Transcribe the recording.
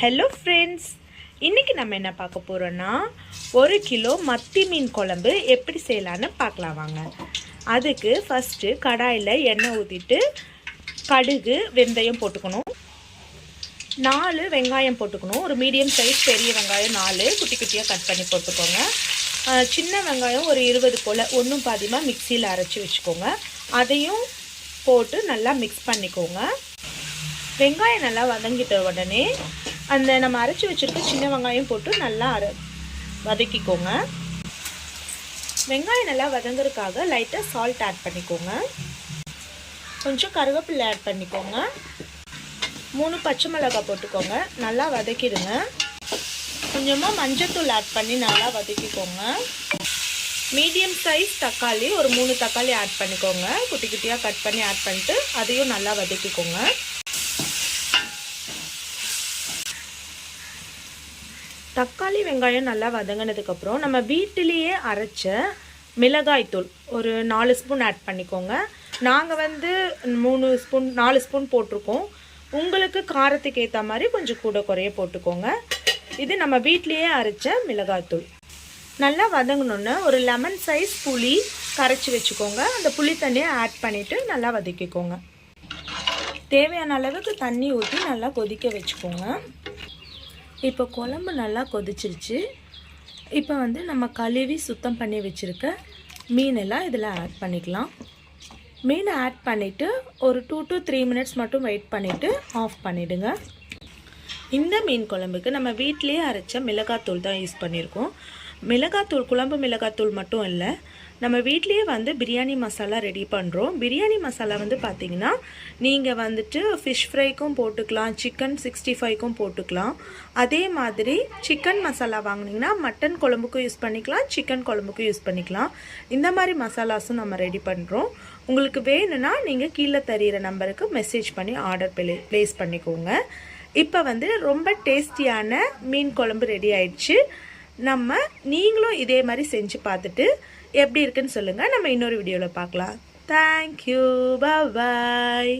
Hello friends இன்றைக்கி நம்ம என்ன பார்க்க போகிறோன்னா ஒரு கிலோ மத்தி மீன் குழம்பு எப்படி செய்யலான்னு பார்க்கலாம் வாங்க. அதுக்கு ஃபஸ்ட்டு கடாயில் எண்ணெய் ஊற்றிட்டு கடுகு வெந்தயம் போட்டுக்கணும். நாலு வெங்காயம் போட்டுக்கணும். ஒரு மீடியம் சைஸ் பெரிய வெங்காயம் நாலு குட்டி குட்டியாக கட் பண்ணி போட்டுக்கோங்க. சின்ன வெங்காயம் ஒரு இருபது போல் ஒன்றும் பாதிமாக மிக்சியில் அரைச்சி வச்சுக்கோங்க. அதையும் போட்டு நல்லா மிக்ஸ் பண்ணிக்கோங்க. வெங்காயம் நல்லா வதங்கிட்ட உடனே அந்த நம்ம அரைச்சி வச்சுருக்க சின்ன வெங்காயம் போட்டு நல்லா அர வதக்கிக்கோங்க. வெங்காயம் நல்லா வதங்குறதுக்காக லைட்டாக சால்ட் ஆட் பண்ணிக்கோங்க. கொஞ்சம் கருவேப்பிலை ஆட் பண்ணிக்கோங்க. மூணு பச்சை மிளகாய் போட்டுக்கோங்க. நல்லா வதக்கிடுங்க. கொஞ்சமாக மஞ்சத்தூள் ஆட் பண்ணி நல்லா வதக்கிக்கோங்க. மீடியம் சைஸ் தக்காளி ஒரு மூணு தக்காளி ஆட் பண்ணிக்கோங்க. குட்டி குட்டியாக கட் பண்ணி ஆட் பண்ணிட்டு அதையும் நல்லா வதக்கிக்கோங்க. தக்காளி வெங்காயம் நல்லா வதங்கினதுக்கப்புறம் நம்ம வீட்டிலேயே அரைச்ச மிளகாய்த்தூள் ஒரு நாலு ஸ்பூன் ஆட் பண்ணிக்கோங்க. நாங்கள் வந்து மூணு ஸ்பூன் நாலு ஸ்பூன் போட்டிருக்கோம். உங்களுக்கு காரத்துக்கு ஏற்ற மாதிரி கொஞ்சம் கூட குறைய போட்டுக்கோங்க. இது நம்ம வீட்டிலேயே அரைச்ச மிளகாய்த்தூள். நல்லா வதங்கணுன்னு ஒரு லெமன் சைஸ் புளி கரைச்சி வச்சுக்கோங்க. அந்த புளி தண்ணியை ஆட் பண்ணிவிட்டு நல்லா வதக்கிக்கோங்க. தேவையான அளவுக்கு தண்ணி ஊற்றி நல்லா கொதிக்க வச்சுக்கோங்க. இப்போ குழம்பு நல்லா கொதிச்சிருச்சு. இப்போ வந்து நம்ம கழுவி சுத்தம் பண்ணி வச்சுருக்க மீனெல்லாம் இதில் ஆட் பண்ணிக்கலாம். மீனை ஆட் பண்ணிவிட்டு ஒரு டூ டு த்ரீ மினிட்ஸ் மட்டும் வெயிட் பண்ணிவிட்டு ஆஃப் பண்ணிவிடுங்க இந்த மீன் குழம்புக்கு நம்ம வீட்டிலேயே அரைச்ச மிளகாத்தூள் தான் யூஸ் பண்ணியிருக்கோம் மிளகாத்தூள் குழம்பு மிளகாத்தூள் மட்டும் இல்லை நம்ம வீட்லேயே வந்து பிரியாணி மசாலா ரெடி பண்ணுறோம் பிரியாணி மசாலா வந்து பார்த்திங்கன்னா நீங்கள் வந்துட்டு ஃபிஷ் ஃப்ரைக்கும் போட்டுக்கலாம் சிக்கன் சிக்ஸ்டி ஃபைவ்க்கும் போட்டுக்கலாம். அதே மாதிரி சிக்கன் மசாலா வாங்கினீங்கன்னா மட்டன் குழம்புக்கும் யூஸ் பண்ணிக்கலாம் சிக்கன் குழம்புக்கும் யூஸ் பண்ணிக்கலாம். இந்த மாதிரி மசாலாஸும் நம்ம ரெடி பண்ணுறோம் உங்களுக்கு வேணும்னா நீங்கள் கீழே தெரிகிற நம்பருக்கு மெசேஜ் பண்ணி ஆர்டர் ப்ளே ப்ளேஸ் பண்ணிக்கோங்க. இப்போ வந்து ரொம்ப டேஸ்டியான மீன் குழம்பு ரெடி ஆயிடுச்சு. நம்ம நீங்களும் இதே மாதிரி செஞ்சு பார்த்துட்டு எப்படி இருக்குன்னு சொல்லுங்கள் நம்ம இன்னொரு வீடியோவில் பார்க்கலாம். Thank you bye